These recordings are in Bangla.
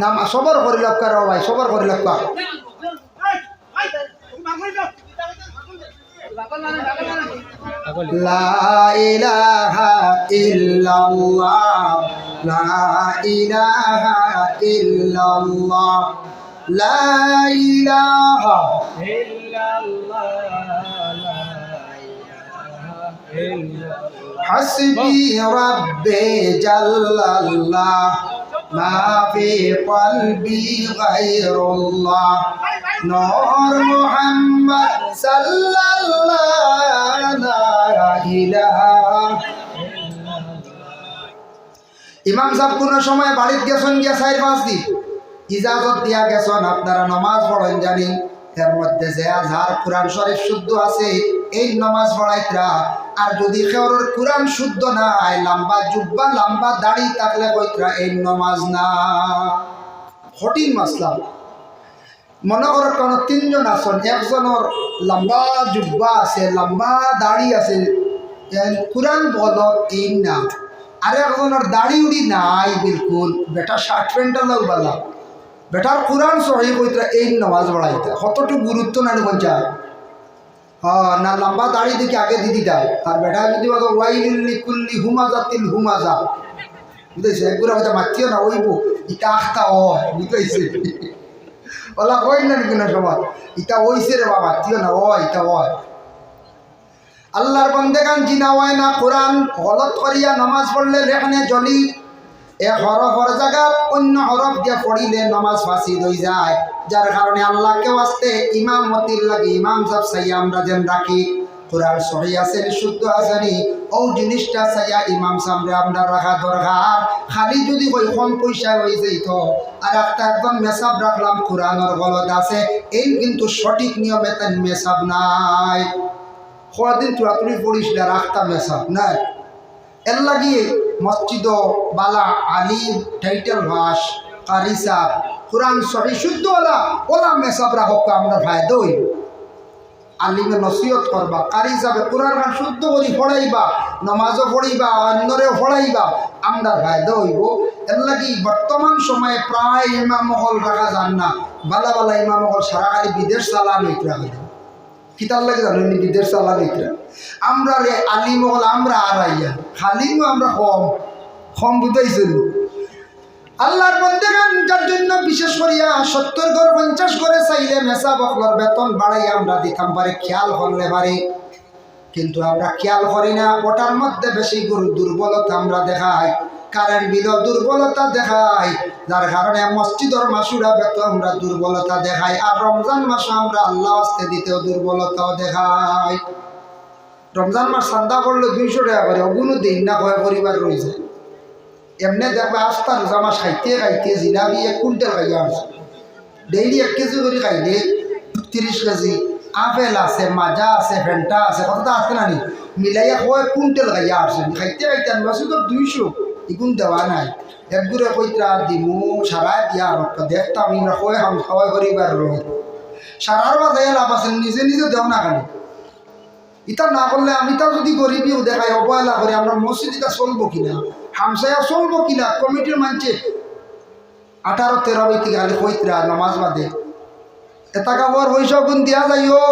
নাম সবর করি লক্ষ র ভাই, সবর করি লক্ষ লা ইলাহা ইল্লাল্লাহ, লা হাসবি রব্বি জাল্লাল্লাহ। ما في قلبي غير الله نور محمد صلى الله لا إله ইমাম সাহেব কোনো সময় বাড়িতে গেছেন গিয়া চার পাঁচ দিন ইজাজত দিয়া গেছেন আপনারা নমাজ পড়েন জানি এর মধ্যে যে আজহার কোরআন শরীফ শুদ্ধ আছে এই নমাজ পড়াইতরা আর যদি কেউর কোরআন শুদ্ধ নাই, লম্বা জুব্বা, লম্বা দাড়ি থাকলে কইতরা এই নমাজ না। কঠিন মাসলা। মনে করো কোন তিনজন আছেন, একজনের লম্বা জুব্বা আছে, লম্বা দাড়ি আছে কোরআন বল এই না। আর একজনের দাড়ি উড়ি নাই বিলকুল। বেটা শার্ট প্যান্টটা লাগবালা বেটার কোরআন সহি কইতরা এই নামাজ পড়াইতে। কতটুকু গুরুত্ব না পঞ্চায়েত হ্যাঁ না, লম্বা দাড়ি দেখি আগে দিদি দেয় আর বেটা যদি বলো ওয়াইলিল্লি কুল্লি হুমাজা তিল হুমাজা। বুঝেছে? একগুলো হয়তো মাতিও না ওইব ইটা আখতা হয় বুঝেছে? ওলা কই না নাকি না সবার? ইটা ওইছে রে বাবা তিও না, ও, ইটা হয় আল্লাহর বন্দেগান জিনা হয় না, কোরআন গলত করিয়া নামাজ পড়লে লেখানে জলি এ হরফর জায়গা অন্য হরফ দিয়ে পড়িলে নামাজ ফাঁসি হয়ে যায়। যার কারণে আল্লাহকে আসতে ইমাম মতির লাগে ইমাম সাইয়া আমরা যেন রাখি কোরআন সহি আছেন শুদ্ধ আছেনি ও জিনিসটা চাইয়া ইমাম সামনে আমরা রাখা দরকার। খালি যদি ওই কম পয়সা হয়ে যেত। আর একটা একদম মেসাব রাখলাম, কোরআনের গলত আছে। এই কিন্তু সঠিক নিয়মে তার মেসাব নাই। কদিন তুরাতুরি পড়িস না, রাখতা মেসাব নাই। এর লাগিয়ে মসজিদ বালা আলিম টাইটেল ভাস কারি সাহ কোরআন সহি শুদ্ধ ওলা ওলা মেসাব রাখক আমরা ফায়দা হইব আলিমে নসিহত করবা কারি হিসাবে কোরআন গান শুদ্ধ করি পড়াইবা নমাজও পড়িবা অন্যরেও পড়াইবা আমরা ফায়দা হইব এর লাগি বর্তমান সময়ে প্রায় ইমামহল রাখা যান না, বালা বালা ইমামহল সারা খালি বিদেশ চালান হইতরা খালি কিতার লাগে জানো বিদেশ চালান হইতরা আমরা রে আলিমহল আমরা আড়াইয়া খালিমও আমরা কম কম বুঝাইছিল। আল্লাহর বন্দেগান যার জন্য বিশেষ করিয়া সত্তর ঘর পঞ্চাশ করে চাইলে মেসা বকলর বেতন বাড়াই আমরা দিতাম পারে, খেয়াল করলে পারে। কিন্তু আমরা খেয়াল করি না, ওটার মধ্যে বেশি গরু দুর্বলতা আমরা দেখাই। কারেন্ট বিল দুর্বলতা দেখাই, যার কারণে মসজিদর মাসুরা বেতন আমরা দুর্বলতা দেখাই। আর রমজান মাসে আমরা আল্লাহ আসতে দিতেও দুর্বলতাও দেখাই। রমজান মাস সান্দা করলে দুইশো টাকা করে, অগুনো দিন না কয় পরিবার রয়েছে। এমনি দেখবে আস্তা রোজা আমার খাইতে খাইতে জিলাপি এক কুইন্টাল খাইয়া আছে ডেইলি এক কেজি করে খাইলে তিরিশ কেজি। আপেল আছে, মাজা আছে, ফেন্টা আছে কতটা আছে না নি? মিলাইয়া কয় কুইন্টাল খাইয়া আসছে খাইতে খাইতে আনবাসে তো দুইশো, ইগুন দেওয়া নাই। একগুড়ে কইতরা, দিমু সারাই দিয়া রক্ত দেখতাম ইমরা কয় হাম খাওয়াই পরিবার রয়ে। সারার মাঝে লাভ আছে, নিজে নিজে দেও না খালি ইটা না করলে আমি তা যদি গরিবিও দেখাই, অবহেলা করে, আমরা মসজিদ এটা চলবো কিনা? হামসায়া চলবো কিনা? কমিটির মানছে আঠারো, তেরো থেকে খালি কইতরা নামাজ বাদে। এটা কাপড় পয়সা গুণ দিয়া যাইও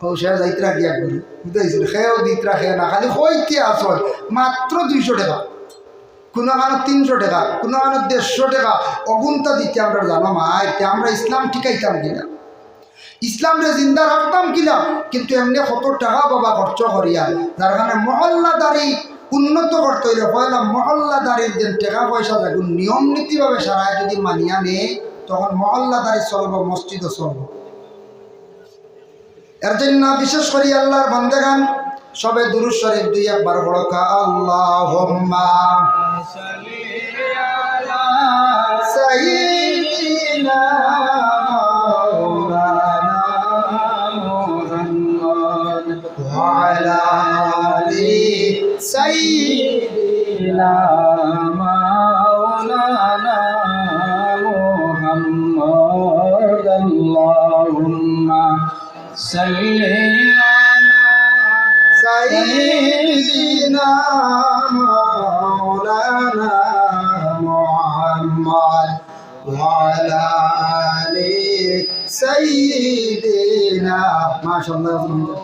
পয়সা যাইতরা দিয়া করি বুঝাইছিল খেয়েও দিতরা খেয়ে না। খালি কইতে আসল মাত্র দুইশো টাকা। কোনো কারণে তিনশো টাকা কোনো কারণে দেড়শো টাকা। অগুনটা দিতে আমরা জানো, মা এটা আমরা ইসলাম ঠিকাইতাম কিনা? ইসলামরে জিন্দা রাখতাম কিনা? কিন্তু এমনি কত টাকা বাবা খরচ করিয়া। যার কারণে মহল্লাদারি উন্নত করতে হইলে পয়লা মহল্লাদারির যে টাকা পয়সা থাকবে নিয়ম নীতিভাবে সারায় যদি মানিয়া নে, তখন মহল্লাদারি চলব, মসজিদও চলব। এর জন্য বিশেষ করে আল্লাহর বন্দেগান, সবে দুরুজ শরীফ দুই একবার বড়কা আল্লাহ সাইয়্যিদিনা وعلى آل سيدنا مولانا محمد. اللهم صل على سيدنا مولانا محمد وعلى آل سيدنا. ما شاء الله.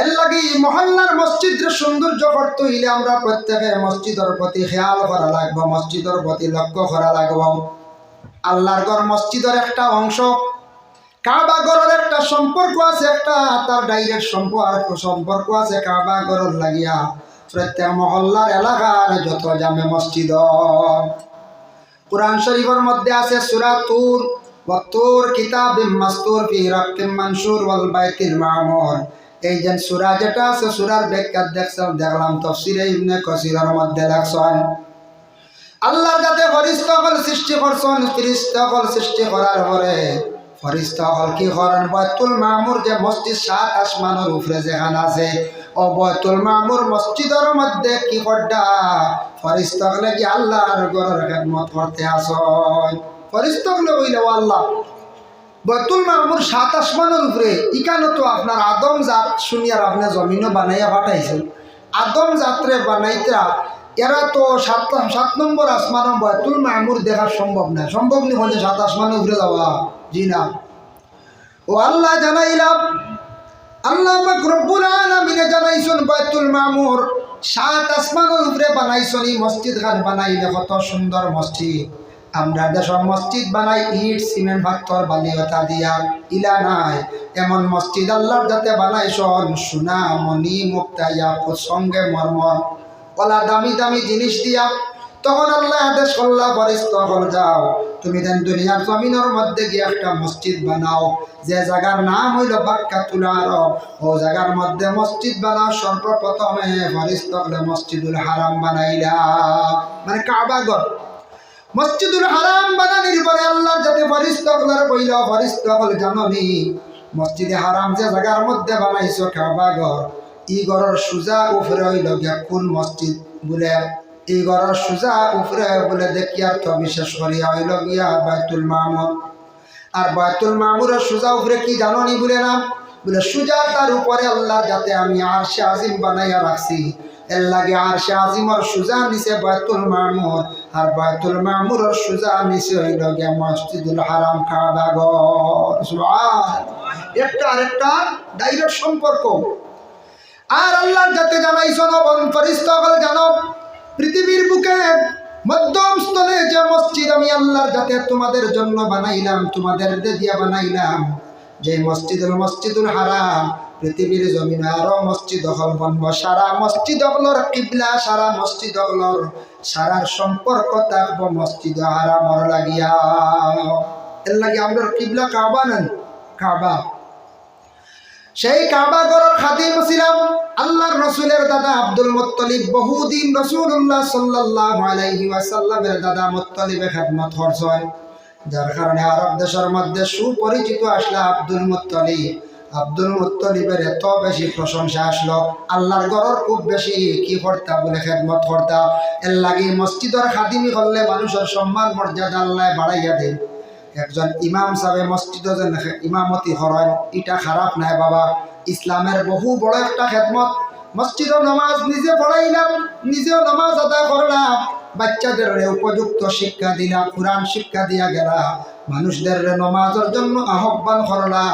এর লাগি মহল্লার মসজিদের সৌন্দর্য করতে হইলে আমরা প্রত্যেকে মসজিদের প্রতি খেয়াল করা লাগবো, মসজিদের প্রতি লক্ষ্য করা লাগবো। আল্লাহর ঘর মসজিদের একটা অংশ, কাবা গরের একটা সম্পর্ক আছে, একটা তার ডাইরেক্ট সম্পর্ক সম্পর্ক আছে কাবা গরর লাগিয়া। প্রত্যেক মহল্লার এলাকার যত জামে মসজিদ। কোরআন শরীফের মধ্যে আছে সুরা তুর ওয়াতুর কিতাব মাস্তুর ফি রাক্কিম মানসুর ওয়াল বাইতিল মামুর। এই যে সুরা যেটা আছে, সুরার ব্যাখ্যা দেখছেন, দেখলাম, তফসিরে ইবনে কসিরের মধ্যে দেখছেন। আল্লাহ যাতে ফরিস্তকল সৃষ্টি করছেন ফিরিস্তকল সৃষ্টি করার পরে ফরিস্তকল কি করেন? বয়তুল মামুর যে মসজিদ, সাত আসমানের উপরে যেখানে আছে, ও বয়তুল মামুর মসজিদের মধ্যে কি করডা ফরিস্তকলে কি আল্লাহর গরের খেদমত করতে আসন ফরিস্তকলে বইলে আল্লাহ। বয়তুল মামুর সাত আসমানের উপরে ইকানো তো আপনার আদম জাত শুনিয়ার আপনি জমিনও বানাইয়া পাঠাইছেন। আদম জাতরে বানাইতা এরা তো সাত সাত নম্বর আসমানও বয়তুল মামুর দেখা সম্ভব না। সম্ভব নি হলে সাত আসমানের উপরে যাওয়া। জি না। ও আল্লাহ জানাইলাম, আল্লাহ রব্বুল আলামিনে জানাইছেন বাইতুল মামুর সাত আসমানের উপরে বানাইছেন, এই মসজিদ খান বানাইলে কত সুন্দর মসজিদ। আমরা দেশের মসজিদ বানাই, ইট, সিমেন্ট, পাথর বালিয়তা দিয়া ইলা নাই। এমন মসজিদ আল্লাহর যাতে বানাইছন সোনা মণি মুক্তা ইয়াকুত সঙ্গে মর্মর। কলা দামি দামি জিনিস দিয়া, তখন আল্লাহ আদেশ করলা ফরিস্ত হল যাও, তুমি দেন দুনিয়ার জমিনের মধ্যে গিয়ে একটা মসজিদ বানাও। যে জায়গার নাম হইল বাক্কা তুলা ও জায়গার মধ্যে মসজিদ বানাও। সর্বপ্রথমে ফরিস্ত হলে মসজিদুল হারাম বানাইলা। মানে কাবাগর মসজিদুল হারাম বানানির পরে আল্লাহর যাতে ফরিস্ত হলার বইল ফরিস্ত হল জাননি মসজিদে হারাম যে জায়গার মধ্যে বানাইছো কাবাগর ই ঘরের সুজা উফরে হইল গিয়া কোন মসজিদ বলে? এই ঘরের সুজা উফরে বলে দেখি আর তো বিশেষ করিয়া হইল গিয়া বাইতুল মামুর আর বাইতুল মামুরের সুজা উফরে কি জানো নি বলে না? বলে সুজা তার উপরে আল্লাহর যাতে আমি আর সে আজিম বানাইয়া রাখছি। এর লাগে আর সে আজিমর সুজা নিচে বাইতুল মামুর। আর বাইতুল মামুরের সুজা নিচে হইল গিয়া মসজিদুল হারাম কাবাগর একটা আরেকটা ডাইরেক্ট সম্পর্ক। আর আল্লাহর যাতে জানাইছন বন ফরিস্তকল জানো, পৃথিবীর বুকে মধ্যম স্থলে যে মসজিদ আমি আল্লাহর যাতে তোমাদের জন্য বানাইলাম, তোমাদের দিয়া বানাইলাম, যে মসজিদুল মসজিদুল হারাম পৃথিবীর জমিন আরও মসজিদ হল বনব সারা মসজিদ হলর কিবলা, সারা মসজিদ হলর সারার সম্পর্ক থাকব মসজিদ হারামর লাগিয়া। এর লাগে আমরা কিবলা কাবা নেন, কাবা। সেই কাবা ঘরের খাদিম ছিলাম। আল্লাহর রসুলের দাদা আব্দুল মুত্তলিব, বহুদিন রসুল্লাহ সাল্লাহ আলাইহি ওয়াসাল্লামের দাদা মুত্তলিবে খেদমত করছেন। যার কারণে আরব দেশের মধ্যে সুপরিচিত আসলে আব্দুল মুত্তলিব। আব্দুল মুত্তলিবের এত বেশি প্রশংসা আসলো। আল্লাহর গড়র খুব বেশি কি করতা বলে খেদমত করতা এর লাগে মসজিদের খাদিমি করলে মানুষের সম্মান, মর্যাদা আল্লাহ বাড়াইয়া দেয় একজন ইমাম সাহেব মসজিদ ইমামতি হরণ এটা খারাপ নাই বাবা। ইসলামের বহু বড় একটা খেদমত। মসজিদ নামাজ নিজে পড়াইলাম, নিজেও নামাজ আদায় করলাম। বাচ্চাদের উপযুক্ত শিক্ষা দিলা, কোরআন শিক্ষা দিয়া গেলা। মানুষদের নমাজের জন্য আহ্বান করলা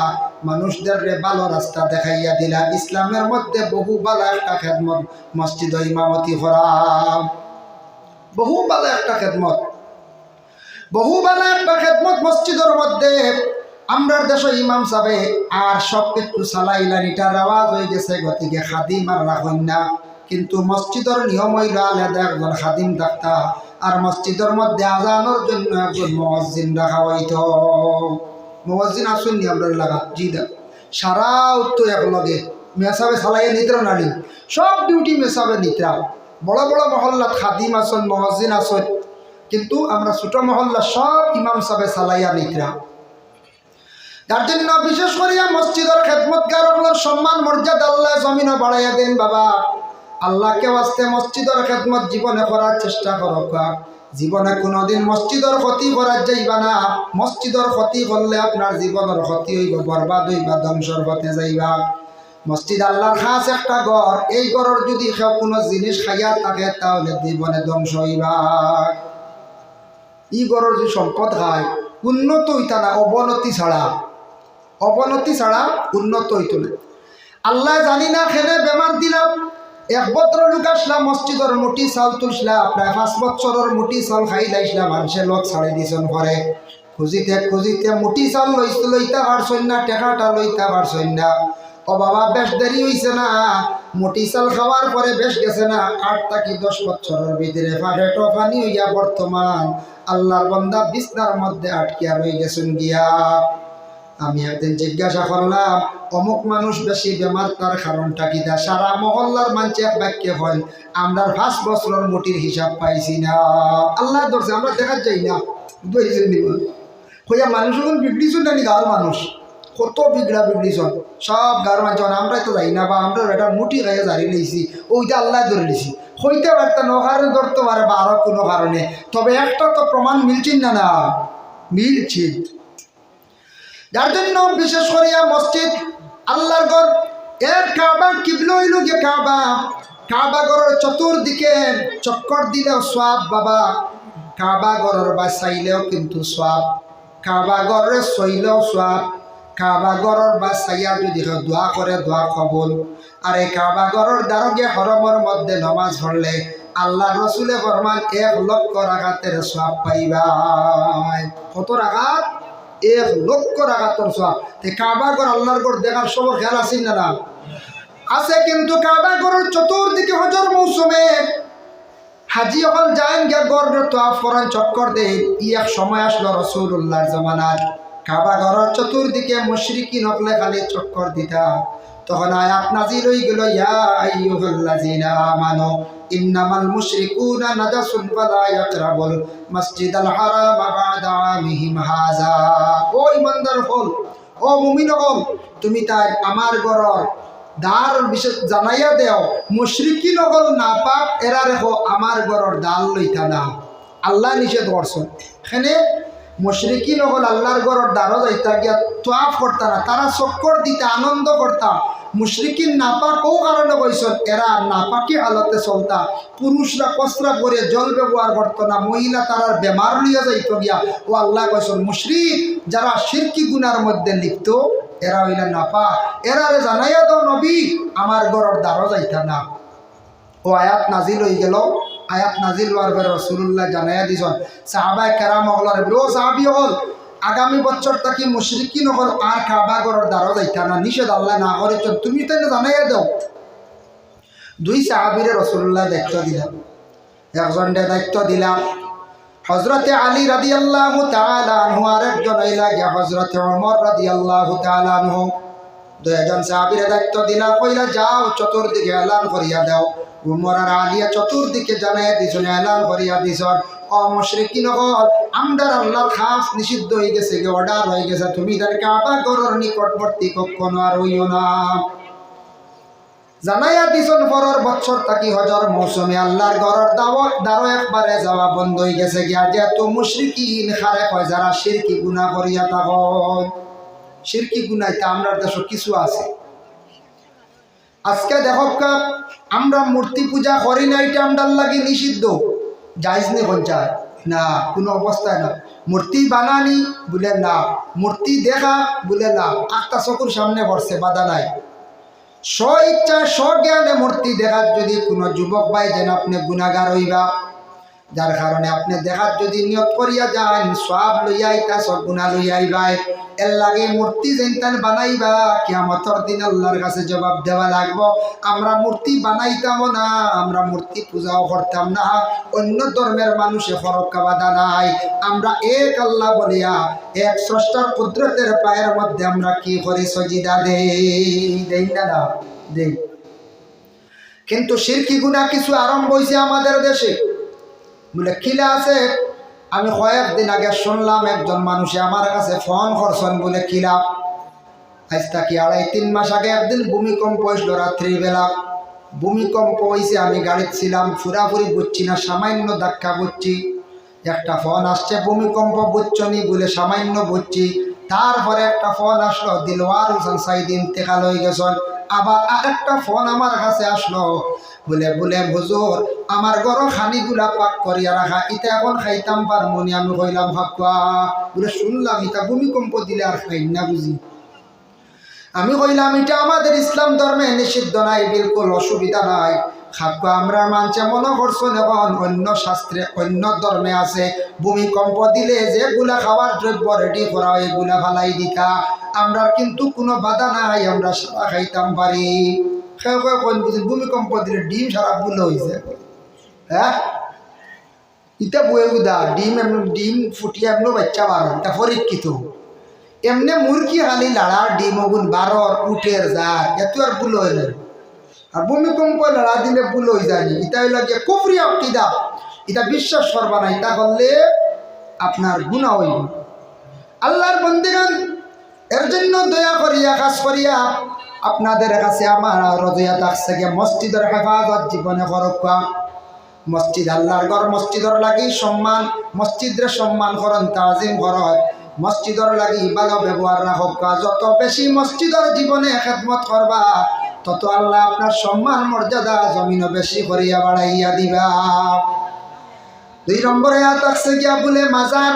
মানুষদের ভালো রাস্তা দেখাইয়া দিলা। ইসলামের মধ্যে বহু বালা একটা খেদমত, মসজিদ ইমামতি করা। বহু ভালো একটা খেদমত। বহুবেলা একটা খেদমত মসজিদের মধ্যে। আমরার দেশ ইমাম সাবে আর সব কিছু চালাইলা এটার আওয়াজ হয়ে গেছে, গতিকে খাদিম আর রাখুন না। কিন্তু মসজিদের নিয়ম হইল আলাদা একজন খাদিম ডাক্তার, আর মসজিদের মধ্যে আজানোর জন্য একজন মসজিদ রাখা হইত। মসজিদ আসুন আমরা লাগা জি সারা উত্তর একলগে মেসাবে চালাইয়া নিত্রা নাড়ি। সব ডিউটি মেসাবে নিত্রা বড় বড় মহল্লা খাদিম আসন মসজিদ আসন কিন্তু আমরা ছোট মহল্লা সব ইমাম সাহেব সালাইয়া নিকরা যার জন্য বিশেষ করিয়া মসজিদের খেদমতকার সম্মান, মর্যাদা আল্লাহ জমিনও বাড়াইয়া দেন বাবা। আল্লাহকে বাস্তে মসজিদের খেদমত জীবনে করার চেষ্টা করক জীবনে কোনোদিন মসজিদের ক্ষতি করার যাইবা না। মসজিদের ক্ষতি করলে আপনার জীবনের ক্ষতি হইব, বরবাদ হইবা, ধ্বংসর পথে যাইবা। মসজিদ আল্লাহর খাস একটা ঘর। এই ঘরের যদি কেউ কোনো জিনিস খাইয়া থাকে, তাহলে জীবনে ধ্বংস হইবা। ই ঘরের যে সম্পদ খায়, উন্নত হইতা না, অবনতি ছাড়া। অবনতি ছাড়া উন্নত হইত না। আল্লাহ জানি না খেলে বেমার দিলাম। এক বছর লোক আসলাম, মসজিদর মুটি চাউল তুলছিলাম প্রায় পাঁচ বছরের মুটি চাউল খাই লাইছিলাম মানুষের লোক ছাড়ি দিছেন ঘরে। খুঁজিতে খুঁজিতে মুটি চাউল লইতে লইতে পারছই না টেকাটা লইতে পারছই না ও বাবা, বেশ দেরি হইছে না। মুটি চাল খাওয়ার পরে বেশ গেছে না। আট থাকি দশ বছরের ভিতরে ফাঁকেটো পানি হইয়া বর্তমান। আল্লাহর বন্দা বিছনার মধ্যে আটকিয়া রয়ে গেছেন গিয়া। আমি একদিন জিজ্ঞাসা করলাম, অমুক মানুষ বেশি বেমার, তার কারণটা কি? দা সারা মহল্লার মানুষ এক বাক্যে হয় আমরা পাঁচ বছরের মুটির হিসাব পাইছি না। আল্লাহ ধরছে আমরা দেখা যাই না। কইয়া মানুষ এখন বিগড়িছুন না গাঁর মানুষ? কত বিগড়া বিগড়িছন সব গাঁর মানুষ আমরা তো যাই না বা আমরা এটা মুটি খাইয়া জারি লইছি, ওইটা আল্লাহ ধরে লিছি হইতে পারত ন কারণে, ধরতে পারে বা আরও কোনো কারণে। তবে একটা তো প্রমাণ মিলছেন না না? মিলছে যার জন্য বিশেষ করিয়া মসজিদ আল্লাহর ঘর, এর কাবা কিবল হইল গে কাবা কাবা ঘরের চতুর্দিকে চক্কর দিলেও সোয়াব বাবা, কাবা ঘরের বা চাইলেও কিন্তু সোয়াব কাবা ঘরের সইলেও সোয়াব কাবা ঘরের বা চাইয়া যদি দোয়া করে, দোয়া কবল। আর এই কাবা ঘরের দ্বারকে হরমর মধ্যে নমাজ পড়লে আল্লাহ রসুলে ফরমান এক লক্ষ রাগাতের সোয়াব পাইবা কত রাগাত? এক লক্ষ রাগাতর সোয়াব তে কাবা ঘর, আল্লাহর ঘর দেখার সবর খেয়াল আছেন না না? আছে কিন্তু কাবা ঘরের চতুর্দিকে হজর মৌসুমে। হাজি অকল যান গিয়া গড় তো ফরান চক্কর দেন ই এক সময় আসলো রসুল্লাহর জমানার কাবা ঘরের চতুর্দিকে মুশরিকি নকলে খালি চক্কর দিতা। তখন আয়াত নাজিল হই গেল, ইয়া আইয়ুহাল্লাযিনা আমানু। ইন্নামাল মুশরিকুনা নাজাসুন ফালা ইয়াকরাবুল মাসজিদাল হারাম বা'দা আমিহিম হাযা। ও ইমানদার হল, ও মুমিন হল, তুমি তাই আমার ঘরর দার বিশেষ জানাইয়া দেও মুশরিকি নগল না পাক এরা রেখো আমার ঘরর দাল লইতা না। আল্লাহ নিষেধ করছেন। এখানে মুশরিকি নগল আল্লাহর ঘরর দ্বারও যাইতা গিয়া তোয়াফ করতা না, তারা চক্কর দিতে আনন্দ করতা। মুশরিকিন নাপাক ও কারণে কইসন এরা নাপাকি হালতে চলতা। পুরুষরা কসরা করে জল ব্যবহার করতো না, মহিলা তারার বেমার লিয়া যাইত গিয়া। ও আল্লাহ কইসন মুশরিক যারা শিরকি গুনার মধ্যে লিপ্ত এরা হইলে নাপা এরারে জানাইয়া দাও নবী আমার ঘরের দ্বারও যাইতা না। ও আয়াত নাজিল হয়ে গেল। আয়াত নাজিল হওয়ার পরে রসুল্লাহ জানাইয়া দিছন। সাহাবাই কেরাম হলার ও সাহাবি হল আগামী বছর তাকে মুশরিকি নগর আর কাবা ঘরের দ্বারও যাইতা না নিষেধ আল্লাহ না করে তুমি তো এটা জানাইয়া দাও দুই সাহাবিরে রসুল্লাহ দায়িত্ব দিলাম একজনকে দায়িত্ব দিলাম হজরতে আলী রাদি আল্লাহ তালু আর একজন হইলা গিয়া হজরতে অমর রাদি আল্লাহ তালু দুজন সাহাবিরে দায়িত্ব দিলা, কইলা, যাও, চতুর্দিকে এলান করিয়া দাও। উমর আর আলিয়া চতুর্দিকে জানাই দিছন এলান করিয়া দিছন। অমশ্রিকি নগর আমদার আল্লাহর খাস নিষিদ্ধ হয়ে গেছে গে অর্ডার হয়ে গেছে। তুমি তার কাবা করর নিকটবর্তী কখনো আর হইও না। জানাইয়া দিছন পরের বছর থাকি হজর মৌসুমে আল্লাহর ঘরের দাওয়াত দ্বারো একবারে যাওয়া বন্ধ হয়ে গেছে গিয়া যেহেতু মুশরিকিন খারে কয় যারা শিরকি গুণা করিয়া থাকন। শিরকি গুনাইতে আমরা দেশ কিছু আছে। আজকে দেখক আমরা মূর্তি পূজা করি না এটা আমরার লাগে নিষিদ্ধ। যাইজ নে বঞ্চায় না কোনো অবস্থায় না মূর্তি বানানি বলে না মূর্তি দেখা বলে না আত্মা চকুর সামনে পড়ছে বাধা নাই স্ব ইচ্ছা স্বজ্ঞানে মূর্তি দেখার যদি কোনো যুবক ভাই যেন আপনি গুণাগার হইবা যার কারণে আপনি দেখার যদি নিয়ত করিয়া যান সব লইয়া আইতা সব গুণা লইয়া আইবাই। এর লাগে মূর্তি যেনতেন বানাইবা, কিয়ামতর দিন আল্লাহর কাছে জবাব দেওয়া লাগবো। আমরা মূর্তি বানাইতাম না, আমরা মূর্তি পূজাও করতাম না। অন্য ধর্মের মানুষে ফরক্কা বাধা নাই। আমরা এক আল্লাহ বলিয়া, এক স্রষ্টার কুদরতের পায়ের মধ্যে আমরা কি করি সজিদা দেই? না দেই। কিন্তু শিরকি গুণা কিছু আরম্ভ হয়েছে আমাদের দেশে। বলে কিলা আছে? আমি কয়েকদিন আগে শুনলাম একজন মানুষে আমার কাছে ফোন করছেন বলে কিলা আজ তাকে আড়াই, তিন মাস আগে একদিন ভূমিকম্প হয়েছিল রাত্রিবেলা। ভূমিকম্প হয়েছে আমি গাড়িতে ছিলাম, ফুরাফুরি বুঝছি না, সামান্য ধাক্কা বুঝছি। একটা ফোন আসছে, ভূমিকম্প বুঝছনি বলে, সামান্য বুঝছি। তারপরে একটা ফোন আসলো, দিলওয়ার হোসেন সাইদ ইন্তেকাল হয়ে গেছেন। আবার আরেকটা ফোন আমার কাছে আসলো। বলে বলে, হুজুর, আমার গরো খানিগুলা পাক করিয়া রাখা ইটা এখন খাইতাম পারমনি আমি কইলাম হাক্কা বলে, শুনলাম ইটা ভূমিকম্প দিলে আর খাই না বুঝি। আমি কইলাম, এটা আমাদের ইসলাম ধর্মে নিষিদ্ধ নাই, বিলকুল অসুবিধা নাই। খাদ্য আমরা মানছে মনে করছ এখন অন্য শাস্ত্রে, অন্য ধর্মে আছে। ভূমিকম্প দিলে যেগুলা খাওয়ার দ্রব্য রেডি করা এগুলা ফালাই দিতা। আমরা কিন্তু কোনো বাধা নাই, আমরা সারা খাইতাম পারি। ভূমিকম্প দিলে ডিম সারা ভুল হয়েছে হ্যাঁ? ইটা বয়ে উদা, ডিম এমন, ডিম ফুটিয়ে এমন বাচ্চা বারো এটা পরীক্ষিত। এমনি মুরগি খালি লাড়ার ডিম ওগুন বারর উঠের যার এত আর ভুল হয় না আর ভূমিকম্প লড়া দিলে ভুল হয়ে যায়নি। এটা হইল গিয়ে কুফরি অকিদা এটা বিশ্বাস করবা না এটা করলে আপনার গুণা হইব। আল্লাহর বন্দিগান এর জন্য দয়া করিয়া কাজ করিয়া আপনাদের কাছে আমার রদয়া থাকছে গিয়ে মসজিদের হেফাজত জীবনে করকা। মসজিদ আল্লাহর ঘর, মসজিদর লাগি সম্মান, মসজিদরে সম্মান করন, তাজিম করত মসজিদর লাগি ভালো ব্যবহার রাখক যত বেশি মসজিদর জীবনে খেদমত করবা তত আল্লাহ আপনার সম্মান, মর্যাদা জমিন বেশি করিয়া বাড়াইয়া দিবা। দুই নম্বরে আছে, গিয়া বলে মাজার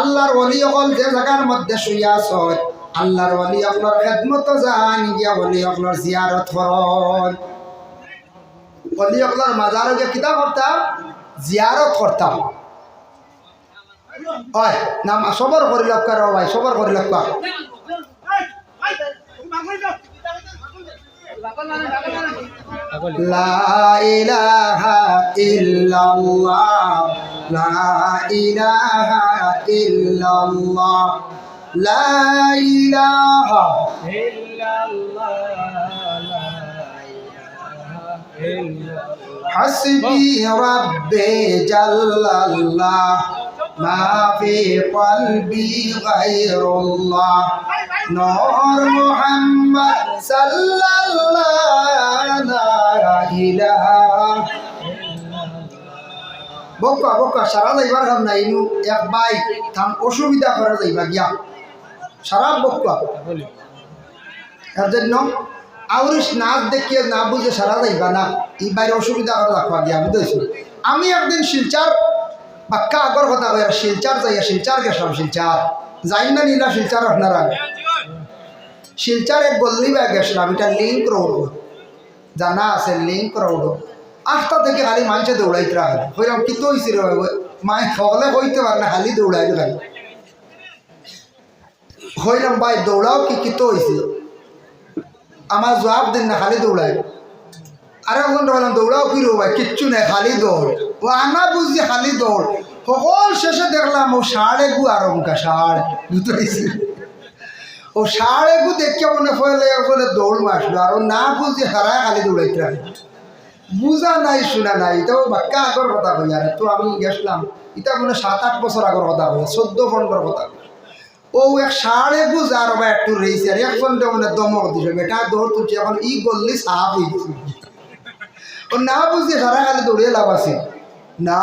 আল্লাহর অলি অকল যে জায়গার মধ্যে শুইয়া আছত আল্লাহর অলি অকলর খেদমত যান গিয়া অলি অকলর জিয়ারত করন অলি অকলর মাজার গিয়া কিতা করতাম জিয়ারত করতাম। হয় নাম, সবর করি লক্ষ্য ভাই, সবর করি লা ইলাহা ইল্লাল্লাহ, লা ইলাহা ইল্লাল্লাহ, লা ইলাহা হাসবি রব্বে জাল্লাল্লাহ, মা ফি কলবি গায়রুল্লাহ, নূর মুহাম্মদ সাল্লাল্লাহু বকা বকা সারা যাইবার কাম নাই এক বাই থাম অসুবিধা করা যাইবা গিয়া। সারা বকা। এর জন্য আউরিস নাচ দেখিয়ে না বুঝে সারা যাইবা না, এই বাইরে অসুবিধা করা রাখবা গিয়া বুঝেছি আমি একদিন শিলচার বাক্কা আগর কথা কই শিলচার যাইয়া শিলচার গেছিলাম শিলচার। যাই না নিলা শিলচার আপনারা? শিলচার এক গল্লি ব্যাগ গেছিলাম, এটা লিঙ্ক রোড। জানা আছে লিঙ্ক রোড। আটটা থেকে খালি মানুষে দৌড়াইতে রাখে হইলাম কি তো হয়েছিল মায় সকলে হইতে পারে না, খালি দৌড়াই খালি। হইলাম ভাই, দৌড়াও কি কি তো হয়েছে আমার জবাব দিন না, খালি দৌড়াই। আর এখন বললাম দৌড়াও কি রো ভাই, কিচ্ছু নেই, খালি দৌড়। ও আনা বুঝছি খালি দৌড়। সকল শেষে দেখলাম ও সাড়ে গু আর অঙ্কা সাড় বুঝতে ও সাড়ে গু দেখে মনে ফলে দৌড় মাসলো আর ও না বুঝি হারায় খালি দৌড়াইতে বুঝা নাই, শোনা নাই, এটাও বাক্কা আগর কথা কই আর তো আমি গেছিলাম। এটা মানে সাত আট বছর আগর কথা কই চোদ্দ পনেরো কথা ও এক সাড়ে বুঝার বা একটু রয়েছে আর এক একজনটা মানে দমক দিছে, বেটা দৌড় তুলছে, এখন ই গল্লি সাপ হয়েছে ও না বুঝিয়ে সারা খালি দৌড়িয়ে লাভ আছে। না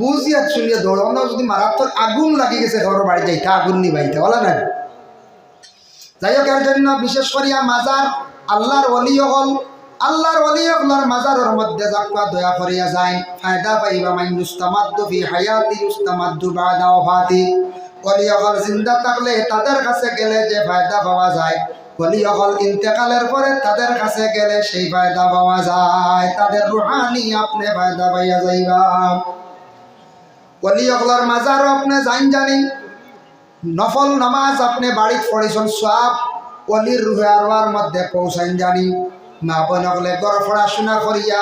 বুঝিয়া শুনিয়ে দৌড়ানো যদি মারাত্মক আগুন লাগি গেছে ঘর বাড়ি যাইতে আগুন নিবাইতে বলা না যাই হোক এর জন্য বিশেষ করিয়া মাজার আল্লাহর অলি হল আল্লাহর অলি হলার মাজারের মধ্যে যাকা দয়া করিয়া যায় ফায়দা পাইবা মাইন ইউস্তামাদ্দু ফি হায়াতি ইউস্তামাদ্দু বাদা ওফাতি। অলি হল জিন্দা থাকলে তাদের কাছে গেলে যে ফায়দা পাওয়া যায়। অলি হল ইন্তেকালের পরে তাদের কাছে গেলে সেই ফায়দা পাওয়া যায়। তাদের রুহানি আপনি ফায়দা পাইয়া যাইবা। অলি হলার মাজারও আপনি জান জানি। নফল নামাজ আপনি বাড়িত পড়েছেন, সব অলির রুহে আরওয়ার মধ্যে পৌঁছাইন জানি। মা বোন হলে গড় পড়াশোনা করিয়া,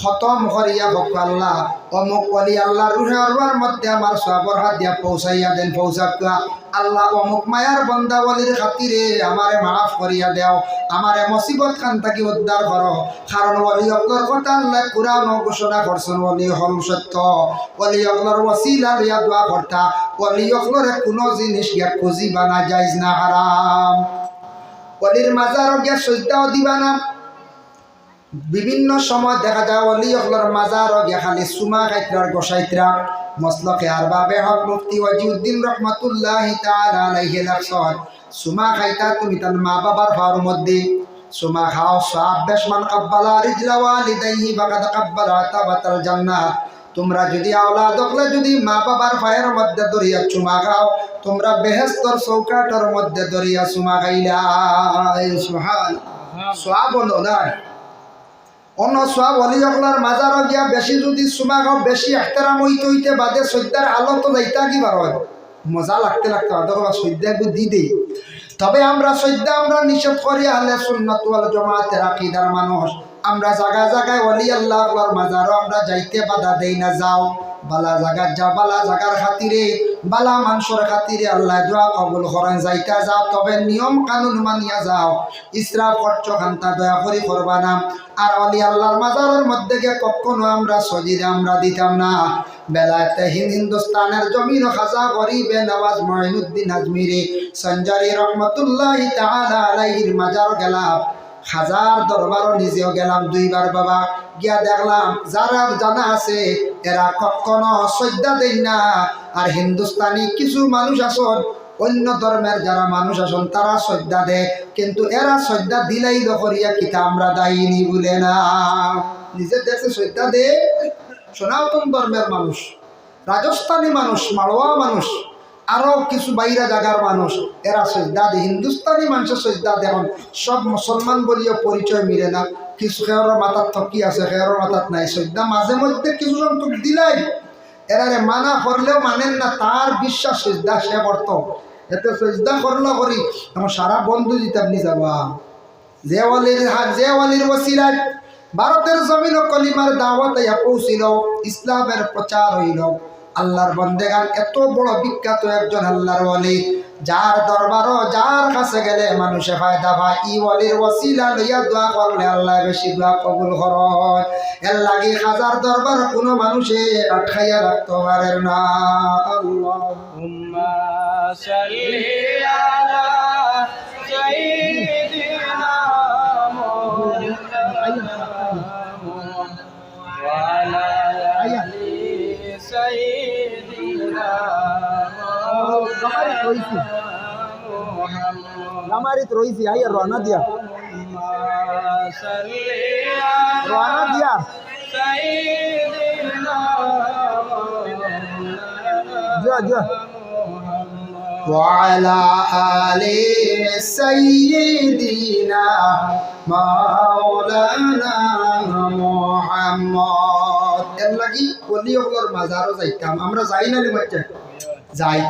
খতম করিয়া ভক্ত আল্লাহ, অমুক অলি আল্লাহ রুহে আরওয়ার মধ্যে আমার সবর হাত দিয়া পৌঁছাইয়া দেন, পৌঁছাকা আল্লাহ অমুক মায়ার বন্দা বলির খাতিরে আমারে মাফ করিয়া দেও, আমারে মুসিবত খান থাকি উদ্ধার করো। কারণ অলি অকলর কথা আল্লাহ কোরআন ঘোষণা করছেন, অলি হল সত্য। অলি অকলর ওসিলা লইয়া দোয়া করতা, অলি অকলরে কোনো জিনিস গিয়া খুঁজি বানা যাইজ না, হারাম। অলির মাজারও গিয়া সজ্জাও দিবা না। বিভিন্ন সময় দেখা যায় অলি অকলর মাজারও গিয়া খালি সুমা খাইত্রার গোসাইত্রা মসলকে আর বাবে হক মুফতি ওয়াজিউদ্দিন রহমাতুল্লাহ লাকসন সুমা খাইতা তুমি তার মা বাবার ভার মধ্যে সুমা খাও সব বেশমান কাব্বালা রিজলা ওয়ালিদাইহি বাকাদ কাব্বালা তাবাতাল তোমরা যদি আওলাদ হকলে যদি মা বাবার পায়ের মধ্যে দরিয়া চুমা খাও তোমরা বেহেস্তর চৌকাটার মধ্যে দরিয়া চুমা খাইলা। সুহান সোয়াব অন্য সব অলি অকলার মাজারও গিয়া বেশি যদি খাও বেশি এখতারাম হইতে হইতে বাদে সদ্যার আলো তো যাইতা কি বার হয় মজা লাগতে লাগতে বাদে সদ্যা একটু দি দেই। তবে আমরা সদ্যা আমরা নিষেধ করি আহলে সুন্নত ওয়াল জামাতের আকীদার মানুষ আমরা জায়গায় জায়গায় অলি আল্লাহ আল্লাহর মাজারও আমরা যাইতে বাধা দেই না, যাও। বালা জাগার যা, বালা জাগার খাতিরে, বালা মানুষের খাতিরে আল্লাহ দোয়া কবুল করেন, যাইতা যাও, তবে নিয়ম কানুন মানিয়া যাও। ইসরাফ খরচ খান্তা, দয়া করি করবা না। আর অলি আল্লাহর মাজারের মধ্যে গিয়ে কখনো আমরা সজিদে আমরা দিতাম না। বেলাতে হিন্দ হিন্দুস্তানের জমিন খাজা গরিবে নওয়াজ মঈনুদ্দিন আজমিরি। সঞ্জারি রহমতুল্লাহ তাআলা আলাইহির মাজার গেলাম। হাজার দরবারও নিজেও গেলাম দুইবার বাবা। গিয়া দেখলাম, যারা জানা আছে, এরা কখনো শ্রদ্ধা দেন না। আর হিন্দুস্তানি কিছু মানুষ আসন, অন্য ধর্মের যারা মানুষ আসন, তারা শ্রদ্ধা দেয় কিন্তু এরা শ্রদ্ধা দিলাই দখরিয়া কিতা আমরা দায়িনি বলে না। নিজের দেশে শ্রদ্ধা দে। সনাতন ধর্মের মানুষ, রাজস্থানী মানুষ মারোয়া মানুষ। আরও কিছু বাইরা জায়গার মানুষ, এরা দেয় হিন্দুস্তানি মানুষের শ্রদ্ধা দেখুন সব মুসলমান বলিও পরিচয় মিলে না। কিছু খেয়ার মাথার থকি আছে খেয়ার মাথার নাই। শ্রদ্ধা মাঝে মধ্যে কিছু সংখ্যক দিলাই এরারে মানা করলেও মানেন না তার বিশ্বাস শ্রদ্ধা সে করত এতে শ্রদ্ধা করল করি আমার সারা বন্ধু দিতে আপনি যাবা যে ওয়ালির হাত যে ওয়ালির ওসিলায় ভারতের জমিন কলিমার দাওয়াত পৌঁছিল ইসলামের প্রচার হইল আল্লাহর বন্দেগান এত বড় বিখ্যাত একজন আল্লাহর ওয়ালি। যার দরবারও যার কাছে গেলে মানুষে ফায়দা পায়। ই ওয়ালির ওসিলা লইয়া দোয়া করলে আল্লাহ বেশি দোয়া কবুল করয় এর লাগি হাজার দরবার কোনো মানুষে আটকাইয়া রাখতে পারে না। محمد আমারিত রইছি আইয়া রওনা দিয়া اللهم صل রওনা على দিয়া سيدنا যা যা محمد وعلى آل سيدنا مولانا محمد এর লাগি অলি ওগুলোর মাজারও যাইতাম আমরা যাই না বাচ্চা যাই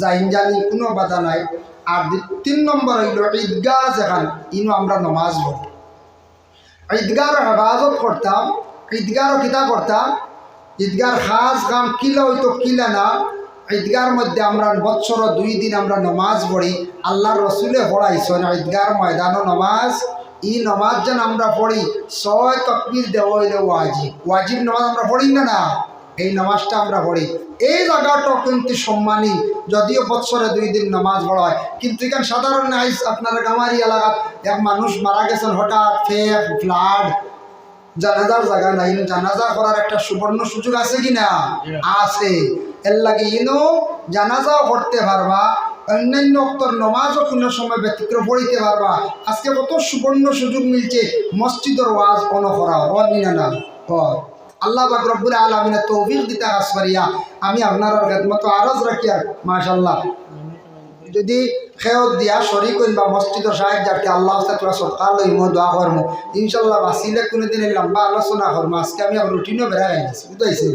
যাইন জানি কোনো বাধা নাই। আর তিন নম্বর হইল ঈদগাহ যেখান, ইনো আমরা নমাজ পড়ি। ঈদগার হেফাজত করতাম ঈদগারও কিতা করতাম। ঈদগার খাস কাম কিলা হইতো, কিলা না। ঈদগার মধ্যে আমরা বৎসর দুই দিন আমরা নমাজ পড়ি। আল্লাহর রসুলে পড়াইছেন ঈদগার ময়দানও নমাজ। ই নমাজ যেন আমরা পড়ি, ছয় তকবির দেওয়া হইলে ওয়াজিব। ওয়াজিব নমাজ আমরা পড়ি না না? এই নামাজটা আমরা পড়ি। এই জায়গাটা কিন্তু সম্মানী। যদিও বৎসরে দুই দিন নামাজ পড়া হয় কিন্তু এখানে সাধারণ আইস আপনার গামারি এলাকাত এক মানুষ মারা গেছেন হঠাৎ ফেক ফ্লাড জানাজার জায়গা নাই জানাজা করার একটা সুবর্ণ সুযোগ আছে কি না আছে। এর লাগে ইনো জানাজাও করতে পারবা অন্যান্য অক্তর নমাজও কোনো সময় ব্যতিক্রম পড়িতে পারবা। আজকে কত সুবর্ণ সুযোগ মিলছে মসজিদের ওয়াজ অন করা অনি না। আল্লাহ বাকরবুল রব্বুল আলমিনের তৌফিক দিতে পারিয়া আমি আপনার মতো আরজ রাখি আর মাশাল্লাহ যদি খেয়ত দিয়া শরীর করিবা মসজিদের সাহেব যাকে আল্লাহ তোরা সরকার লইম দোয়া করম ইনশাল্লাহ বাঁচিলে কোনোদিন লম্বা আলোচনা করমো, আজকে আমি রুটিনও বেড়া গাইছি বুঝাইছি